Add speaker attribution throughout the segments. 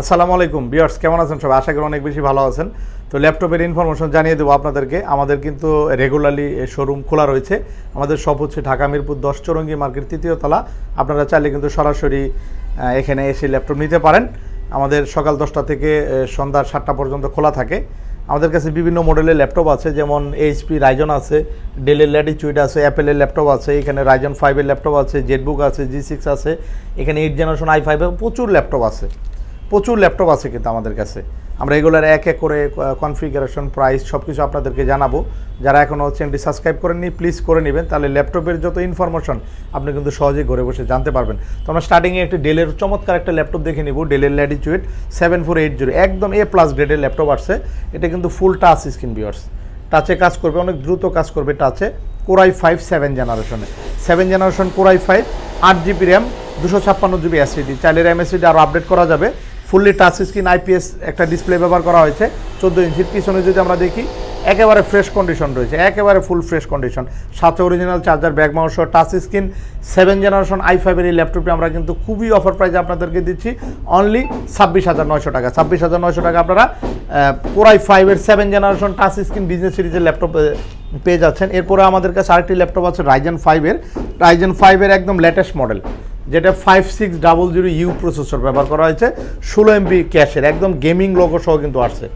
Speaker 1: আসসালামু আলাইকুম বিয়ার্স কেমন আছেন সবাই? আশা করি অনেক বেশি ভালো আছেন। তো ল্যাপটপের ইনফরমেশন জানিয়ে দেবো আপনাদেরকে। আমাদের কিন্তু রেগুলারলি শোরুম খোলা রয়েছে। আমাদের সব হচ্ছে ঢাকা মিরপুর দশ চৌরঙ্গি মার্কেট তৃতীয় তলা। আপনারা চাইলে কিন্তু সরাসরি এখানে এসে ল্যাপটপ নিতে পারেন। আমাদের সকাল দশটা থেকে সন্ধ্যা সাতটা পর্যন্ত খোলা থাকে। আমাদের কাছে বিভিন্ন মডেলের ল্যাপটপ আছে, যেমন এইচপি রাইজন আছে ডেলের ল্যাটিচুইড আছে অ্যাপেলের ল্যাপটপ আছে, এখানে রাইজন ফাইভের ল্যাপটপ আছে জেটবুক আছে জি সিক্স আছে, এখানে এইট জেনারেশন আই ফাইভের প্রচুর ল্যাপটপ আছে। প্রচুর ল্যাপটপ আছে কিন্তু আমাদের কাছে। আমরা এগুলোর এক এক করে কনফিগারেশন প্রাইস সব কিছু আপনাদেরকে জানাব। যারা এখনও চ্যানেলটি সাবস্ক্রাইব করেননি প্লিজ করে নেবেন। তাহলে ল্যাপটপের যত ইনফরমেশন আপনি কিন্তু সহজেই ঘরে বসে জানতে পারবেন। তো আমরা স্টার্টিংয়ে একটি ডেলের চমৎকার একটা ল্যাপটপ দেখে নিব ডেলের Latitude seven four eight zero একদম এ প্লাস গ্রেডের ল্যাপটপ আসছে। এটা কিন্তু ফুল টাচ স্ক্রিন বিয়ার্স টাচে কাজ করবে, অনেক দ্রুত কাজ করবে টাচে কোরাই ফাইভ সেভেন জেনারেশনে seven generation core i five আট জিবি র্যাম দুশো ছাপ্পান্ন জিবি এসিডি চাইলে র্যাম এসিডি আরও আপডেট করা যাবে। ফুললি টাচ স্ক্রিন আইপিএস একটা ডিসপ্লে ব্যবহার করা হয়েছে। চোদ্দ ইঞ্চির পিছনে যদি আমরা দেখি, একেবারে ফ্রেশ কন্ডিশন রয়েছে, একেবারে ফুল ফ্রেশ কন্ডিশন সাথে original charger bag mouse touch screen seven generation i ফাইভের এই ল্যাপটপটি আমরা কিন্তু খুবই অফার প্রাইজে আপনাদেরকে দিচ্ছি। অনলি ছাব্বিশ হাজার নয়শো টাকা, ছাব্বিশ হাজার নয়শো টাকা আপনারা কোরাই ফাইভের seven generation touch screen business সিরিজের ল্যাপটপ পেয়ে যাচ্ছেন। এরপরে আমাদের কাছে আরেকটি ল্যাপটপ আছে রাইজেন ফাইভের রাইজেন ফাইভের একদম লেটেস্ট মডেল যেটা five six double zero U processor ব্যবহার করা হয়েছে, ষোলো এমবি ক্যাশের, একদম গেমিং লোগো সহ কিন্তু আসছে।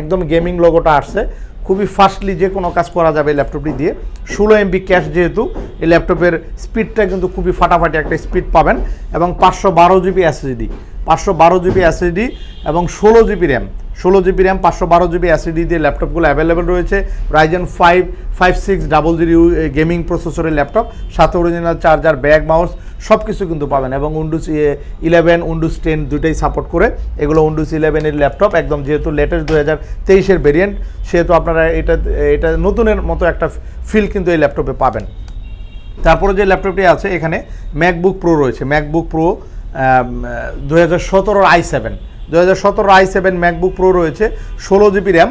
Speaker 1: একদম গেমিং লোগোটা আসছে। খুবই ফাস্টলি যে কোনো কাজ করা যাবে এই ল্যাপটপটি দিয়ে। ষোলো এমবি ক্যাশ যেহেতু, এই ল্যাপটপের স্পিডটা কিন্তু খুবই ফাটাফাটি একটা স্পিড পাবেন এবং পাঁচশো বারো জিবি এসএসডি পাঁচশো বারো জিবি এসএসডি এবং ষোলো জিবি র্যাম ষোলো জিবি র্যাম পাঁচশো বারো জিবি এসএসডি দিয়ে ল্যাপটপগুলো অ্যাভেলেবেল রয়েছে। Ryzen five five six double zero gaming প্রসেসরের ল্যাপটপ সাথে অরিজিনাল চার্জার ব্যাগ মাউস সব কিছু কিন্তু পাবেন। এবং উন্ডুস ইলেভেন উন্ডুস টেন দুটোই সাপোর্ট করে এগুলো উন্ডুস ইলেভেনের ল্যাপটপ একদম যেহেতু লেটেস্ট দু হাজার তেইশের ভেরিয়েন্ট সেহেতু আপনারা এটা এটা নতুনের মতো একটা ফিল কিন্তু এই ল্যাপটপে পাবেন। তারপরে যে ল্যাপটপটি আছে এখানে ম্যাকবুক প্রো রয়েছে। ম্যাকবুক প্রো দু হাজার সতেরোর আই সেভেন দু হাজার সতেরো আই সেভেন ম্যাকবুক প্রো রয়েছে, ষোলো জিবি র্যাম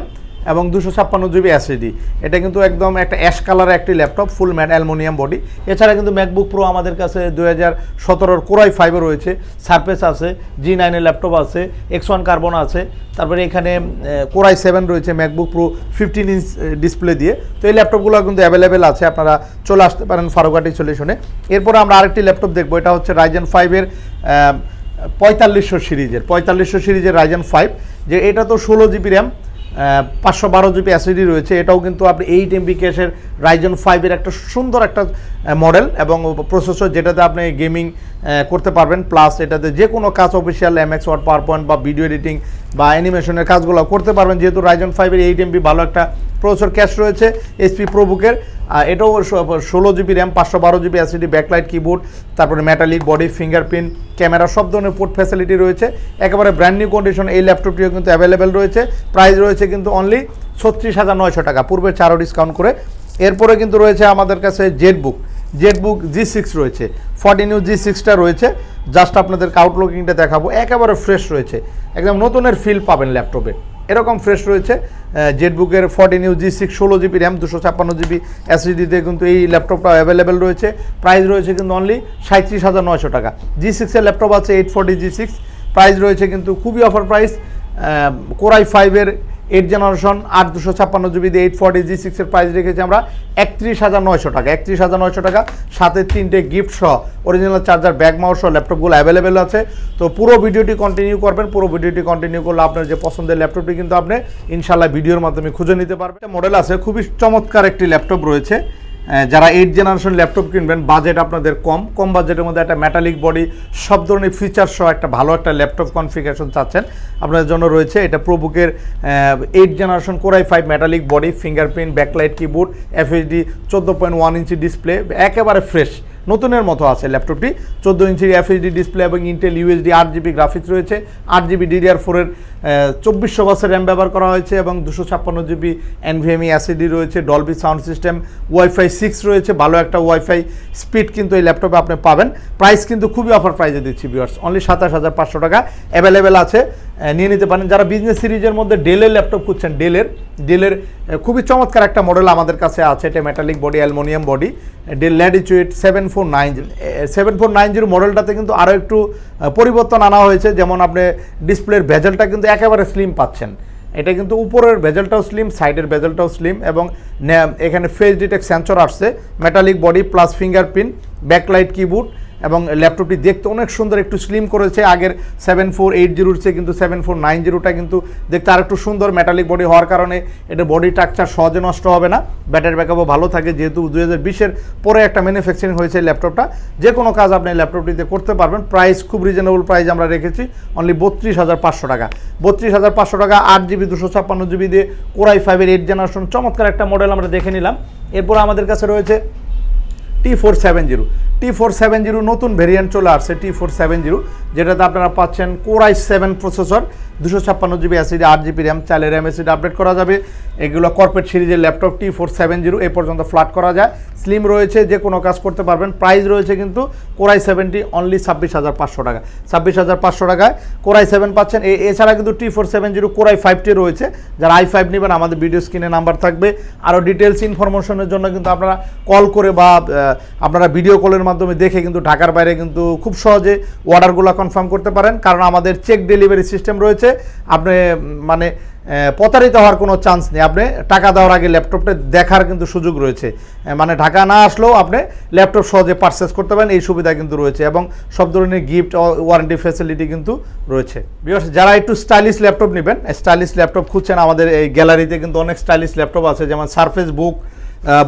Speaker 1: এবং দুশো ছাপ্পান্ন জিবি এসএসডি এটা কিন্তু একদম একটা অ্যাশ কালারের একটি laptop full matte aluminium body এছাড়া কিন্তু ম্যাকবুক প্রো আমাদের কাছে দু হাজার সতেরোর কোরাই ফাইভে রয়েছে। সারফেস আছে জি নাইনের ল্যাপটপ আছে এক্স ওয়ান কার্বন আছে। তারপরে এখানে কোরাই সেভেন রয়েছে MacBook pro fifteen inch display দিয়ে। তো এই ল্যাপটপগুলো কিন্তু অ্যাভেলেবেল আছে, আপনারা চলে আসতে পারেন ফারুকাটি সলিউশনে এরপরে আমরা আরেকটি ল্যাপটপ দেখব, এটা হচ্ছে রাইজেন ফাইভের পঁয়তাল্লিশশো সিরিজের পঁয়তাল্লিশশো সিরিজের রাইজেন ফাইভ যে এটা তো ষোলো জিবি র্যাম পাঁচশো বারো জিবি অ্যাসিডি রয়েছে। এটাও কিন্তু আপনি এইট এমবি ক্যাশের রাইজন ফাইভের একটা সুন্দর একটা মডেল এবং প্রসেসর যেটাতে আপনি গেমিং করতে পারবেন। প্লাস এটাতে যে কোনো কাজ official MS Word PowerPoint বা ভিডিও এডিটিং বা অ্যানিমেশনের কাজগুলো করতে পারবেন। যেহেতু রাইজন ফাইভের এইট এমবি ভালো একটা প্রসেসর ক্যাশ রয়েছে এসপি প্রোবুকের এটাও ষোলো জিবি র্যাম, পাঁচশো বারো জিবি অ্যাসিডি ব্যাকলাইট কিবোর্ড, তারপরে মেটালিক বডি ফিঙ্গারপ্রিন্ট ক্যামেরা সব ধরনের পোর্ট ফ্যাসিলিটি রয়েছে। একেবারে ব্র্যান্ড নিউ কন্ডিশন এই ল্যাপটপটিও কিন্তু অ্যাভেলেবেল রয়েছে। প্রাইস রয়েছে কিন্তু অনলি ছত্রিশ হাজার নয়শো টাকা। পূর্বে চারও ডিসকাউন্ট করে। এরপরে কিন্তু রয়েছে আমাদের কাছে জেটবুক জেটবুক জি সিক্স রয়েছে। ফর্টি নিউ জি সিক্সটা রয়েছে। জাস্ট আপনাদেরকে আউটলুকিংটা দেখাবো। একেবারে ফ্রেশ রয়েছে। একদম নতুনের ফিল পাবেন ল্যাপটপে এরকম ফ্রেশ রয়েছে। জেটবুকের ফর্টিন নিউ জি সিক্স ষোলো জিবি র্যাম দুশো ছাপ্পান্ন জিবি এসএসডিতে কিন্তু এই ল্যাপটপটা অ্যাভেলেবেল রয়েছে। প্রাইস রয়েছে কিন্তু অনলি সাঁত্রিশ হাজার নয়শো টাকা। জি সিক্সের ল্যাপটপ আছে eight forty G six price রয়েছে কিন্তু খুবই অফার প্রাইস কোরাই ফাইভের এইট জেনারেশন আট দুশো ছাপ্পান্ন জিবি দিয়ে এইট ফর্টি জি সিক্সের প্রাইস রেখেছি আমরা একত্রিশ হাজার নয়শো টাকা, একত্রিশ হাজার নয়শো টাকা। সাথে তিনটে গিফট সহ অরিজিনাল চার্জার ব্যাগ মাউস সহ ল্যাপটপগুলো অ্যাভেলেবেল আছে। তো পুরো ভিডিওটি কন্টিনিউ করবেন, পুরো ভিডিওটি কন্টিনিউ করলে আপনার যে পছন্দের ল্যাপটপটি কিন্তু আপনি ইনশাল্লাহ ভিডিওর মাধ্যমে খুঁজে নিতে পারবেন। মডেল আছে, খুবই চমৎকার একটি ল্যাপটপ রয়েছে। যারা এইট জেনারেশন ল্যাপটপ কিনবেন বাজেট আপনাদের কম। কম বাজেটের মধ্যে একটা মেটালিক বডি সব ধরনের ফিচার সহ একটা ভালো একটা ল্যাপটপ কনফিগারেশন চাচ্ছেন। আপনাদের জন্য রয়েছে এটা প্রোবুকের eight generation core i five metallic body fingerprint backlight keyboard FHD চোদ্দ পয়েন্ট ওয়ান ইঞ্চি ডিসপ্লে একেবারে ফ্রেশ নতুনের মতো আছে ল্যাপটপটি। চোদ্দ ইঞ্চির এফএইচডি ডিসপ্লে এবং ইন্টেল ইউএসডি আট জিবি গ্রাফিক্স রয়েছে। আট জিবি ডিডিআর ফোরের চব্বিশশো বাসের র্যাম ব্যবহার করা হয়েছে এবং দুশো ছাপ্পান্ন জিবি এনভিএমই অ্যাসিডি রয়েছে Dolby sound system wifi six রয়েছে, ভালো একটা ওয়াইফাই স্পিড কিন্তু এই ল্যাপটপে আপনি পাবেন। প্রাইস কিন্তু খুবই অফার প্রাইসে দিচ্ছি ভিউয়ার্স অনলি সাতাশ হাজার পাঁচশো টাকা। অ্যাভেলেবেল আছে নিয়ে নিতে পারেন। যারা বিজনেস সিরিজের মধ্যে ডেলের ল্যাপটপ খুঁজছেন ডেলের ডেলের খুবই চমৎকার একটা মডেল আমাদের কাছে আছে। এটা metallic body aluminium body Dell Latitude seven four nine seven four nine zero মডেলটাতে কিন্তু আরও একটু পরিবর্তন আনা হয়েছে। যেমন আপনি ডিসপ্লের ভেজেলটা কিন্তু একেবারে স্লিম পাচ্ছেন। এটা কিন্তু উপরের বেজেলটাও স্লিম সাইডের বেজেলটাও স্লিম এবং এখানে ফেস ডিটেক্ট সেন্সর আসছে। Metallic body plus fingerprint backlight keyboard এবং ল্যাপটপটি দেখতে অনেক সুন্দর, একটু স্লিম করেছে, আগের সেভেন ফোর এইট জিরোর চেয়ে কিন্তু সেভেন ফোর নাইন জিরোটা কিন্তু দেখতে আর একটু সুন্দর মেটালিক বডি হওয়ার কারণে এটা বডি স্ট্রাকচার সহজে নষ্ট হবে না ব্যাটারি ব্যাকআপও ভালো থাকে, যেহেতু দুই হাজার বিশের পরে একটা ম্যানুফ্যাকচারিং হয়েছে ল্যাপটপটা, যে কোনো কাজ আপনি ল্যাপটপটিতে করতে পারবেন প্রাইস খুব রিজনেবল প্রাইস আমরা রেখেছি অনলি বত্রিশ হাজার পাঁচশো টাকা, বত্রিশ হাজার পাঁচশো টাকা, আট জিবি, দুশো ছাপ্পান্ন জিবি দিয়ে কোরাই ফাইভের এইট জেনারেশন চমৎকার একটা মডেল আমরা দেখে নিলাম, এরপর আমাদের কাছে রয়েছে T four seven zero T four seven zero নতুন ভেরিয়েন্ট চলে আসছে টি ফোর সেভেন জিরো যেটাতে আপনারা পাচ্ছেন কোরাই সেভেন প্রসেসর দুশো ছাপ্পান্ন জিবি অ্যাসিডি আট জিবি র্যাম চাইলে র্যাম অ্যাসিড আপডেট করা যাবে। এগুলো কর্পোরেট সিরিজের laptop T four seven zero এ পর্যন্ত ফ্ল্যাট করা যায়। স্লিম রয়েছে, যে কোনো কাজ করতে পারবেন। প্রাইস রয়েছে কিন্তু কোরাই সেভেনটি অনলি ছাব্বিশ হাজার পাঁচশো টাকা। ছাব্বিশ হাজার পাঁচশো টাকায় কোরাই সেভেন পাচ্ছেন। এছাড়া কিন্তু T four seven zero core i ফাইভটি রয়েছে। যারা আই ফাইভ নেবেন, আমাদের ভিডিও স্ক্রিনে নাম্বার থাকবে। আরও ডিটেলস ইনফরমেশনের জন্য কিন্তু আপনারা কল করে বা আপনারা ভিডিও কলের মাধ্যমে দেখে কিন্তু ঢাকার বাইরে কিন্তু খুব সহজে অর্ডারগুলো কনফার্ম করতে পারেন। কারণ আমাদের চেক ডেলিভারি সিস্টেম রয়েছে। আপনি মানে প্রতারিত হওয়ার কোনো চান্স নেই। আপনি টাকা দেওয়ার আগে ল্যাপটপটা দেখার কিন্তু সুযোগ রয়েছে। মানে ঢাকা না আসলেও আপনি ল্যাপটপ সহজে পারচেস করতে পারেন। এই সুবিধা কিন্তু রয়েছে এবং সব ধরনের গিফট ওয়ারেন্টি ফ্যাসিলিটি কিন্তু রয়েছে। Viewers, যারা একটু স্টাইলিশ ল্যাপটপ নেবেন স্টাইলিশ ল্যাপটপ খুঁজছেন আমাদের এই গ্যালারিতে কিন্তু অনেক স্টাইলিশ ল্যাপটপ আছে। যেমন সারফেস বুক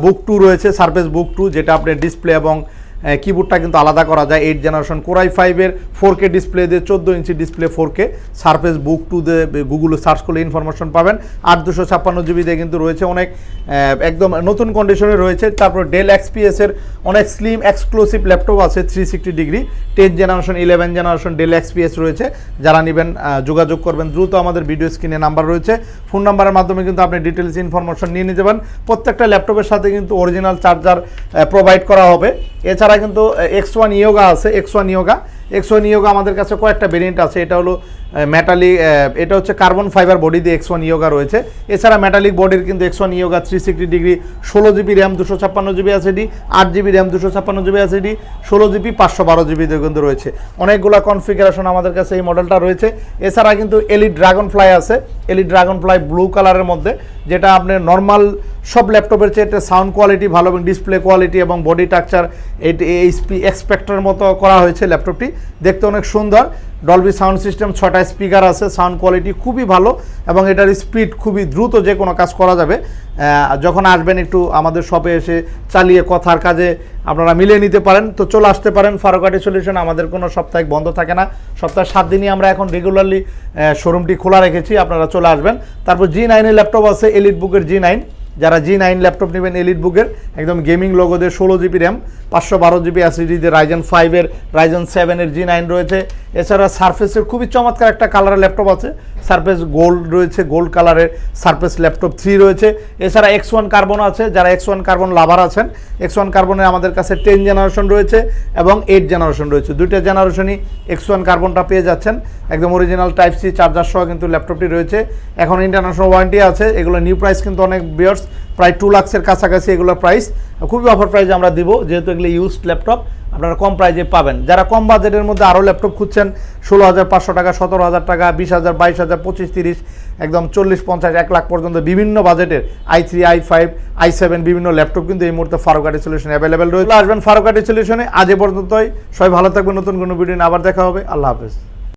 Speaker 1: বুক টু রয়েছে সার্ফেস বুক টু যেটা আপনি ডিসপ্লে এবং কিবোর্ডটা কিন্তু আলাদা করা যায়। এইট জেনারেশন কোরাই ফাইভের ফোর কে ডিসপ্লে দিয়ে চোদ্দ ইঞ্চি display four K Surface Book two দিয়ে গুগলে সার্চ করলে ইনফরমেশন পাবেন। আট দুশো ছাপ্পান্ন জিবি দিয়ে কিন্তু রয়েছে অনেক একদম নতুন কন্ডিশনে রয়েছে। তারপর ডেল এক্সপিএসের অনেক স্লিম এক্সক্লুসিভ ল্যাপটপ আছে three sixty degree ten generation eleven generation Dell XPS রয়েছে। যারা নেবেন যোগাযোগ করবেন, দ্রুত আমাদের ভিডিও স্ক্রিনে নাম্বার রয়েছে। ফোন নাম্বারের মাধ্যমে কিন্তু আপনি ডিটেলস ইনফরমেশন নিয়ে নিতে পারেন। প্রত্যেকটা ল্যাপটপের সাথে কিন্তু অরিজিনাল চার্জার প্রোভাইড করা হবে। এছাড়া কিন্তু এক্স ওয়ান ইয়োগা আছে X one Yoga X one Yoga আমাদের কাছে কয়েকটা ভেরিয়েন্ট আছে। এটা হলো মেটালিক এটা হচ্ছে কার্বন ফাইবার বডি দিয়ে এক্স ওয়ান ইয়োগা রয়েছে। এছাড়া মেটালিক বডির কিন্তু X one Yoga three sixty degree ষোলো জিবি র্যাম দুশো ছাপ্পান্ন জিবি আছে এসিডি আট জিবি র্যাম দুশো ছাপ্পান্ন জিবি আছে এসিডি ষোলো জিবি পাঁচশো বারো জিবি কিন্তু রয়েছে। অনেকগুলো কনফিগারেশন আমাদের কাছে এই মডেলটা রয়েছে। এছাড়া কিন্তু এলি ড্রাগন ফ্লাই আছে। এলি ড্রাগন ফ্লাই ব্লু কালারের মধ্যে, যেটা আপনি নর্মাল সব ল্যাপটপের চেয়ে সাউন্ড কোয়ালিটি ভালো এবং ডিসপ্লে কোয়ালিটি এবং বডি স্ট্রাকচার এইচপি এক্সপেক্টরের মতো করা হয়েছে ল্যাপটপটি। দেখতে অনেক সুন্দর। ডলবি সাউন্ড সিস্টেম ছটা স্পিকার আছে সাউন্ড কোয়ালিটি খুবই ভালো এবং এটার স্পিড খুবই দ্রুত যে কোনো কাজ করা যাবে। যখন আসবেন একটু আমাদের শপে এসে চালিয়ে কথার কাজে আপনারা মিলিয়ে নিতে পারেন। তো চলে আসতে পারেন, ফারুকাটি সলিউশন আমাদের কোনো সাপ্তাহিক বন্ধ থাকে না। সপ্তাহে সাত দিনই আমরা এখন রেগুলারলি শোরুমটি খোলা রেখেছি, আপনারা চলে আসবেন। তারপর জি নাইনের ল্যাপটপ আছে এলিট বুকের জি নাইন যারা জি নাইন ল্যাপটপ নেবেন এলিট বুকের একদম গেমিং লগোদের ষোলো জিবি র্যাম পাঁচশো বারো জিবি অ্যাসিডিতে রাইজন ফাইভের রাইজন সেভেনের জি নাইন রয়েছে। এছাড়া সার্ফেসের খুবই চমৎকার একটা কালারের ল্যাপটপ আছে। সারফেস গোল্ড রয়েছে, গোল্ড কালারের সারফেস ল্যাপটপ থ্রি রয়েছে। এছাড়া এক্স ওয়ান কার্বন আছে, যারা এক্স ওয়ান কার্বন লাভার আছেন এক্স ওয়ান কার্বনের আমাদের কাছে টেন জেনারেশন রয়েছে এবং এইট জেনারেশন রয়েছে। দুইটা জেনারেশনই এক্স ওয়ান কার্বনটা পেয়ে যাচ্ছেন। একদম অরিজিনাল টাইপ সি চার্জার সহ কিন্তু ল্যাপটপটি রয়েছে। এখন ইন্টারন্যাশনাল ওয়ারেন্টি আছে, এগুলো নিউ প্রাইস কিন্তু অনেক বিয়ার্স প্রায় টু লাক্সের কাছাকাছি এগুলোর প্রাইস খুবই অফার প্রাইসে আমরা দিব, যেহেতু এগুলো ইউজড ল্যাপটপ আপনারা কম প্রাইজে পাবেন। যারা কম বাজেটের মধ্যে আরও ল্যাপটপ খুঁজছেন, ষোলো হাজার পাঁচশো টাকা, সতেরো হাজার টাকা, বিশ হাজার, বাইশ হাজার, পঁচিশ তিরিশ, একদম চল্লিশ পঞ্চাশ, এক লাখ পর্যন্ত বিভিন্ন বাজেটের i three i five i seven বিভিন্ন ল্যাপটপ কিন্তু এই মুহূর্তে ফারুকাটি সলিউশন অ্যাভেলেবেল রয়েছে। আসবেন ফারুকাটি সলিউশনে আজ পর্যন্তই। সবাই ভালো থাকবেন। নতুন কোনো ভিডিও আবার দেখা হবে। আল্লাহ হাফেজ।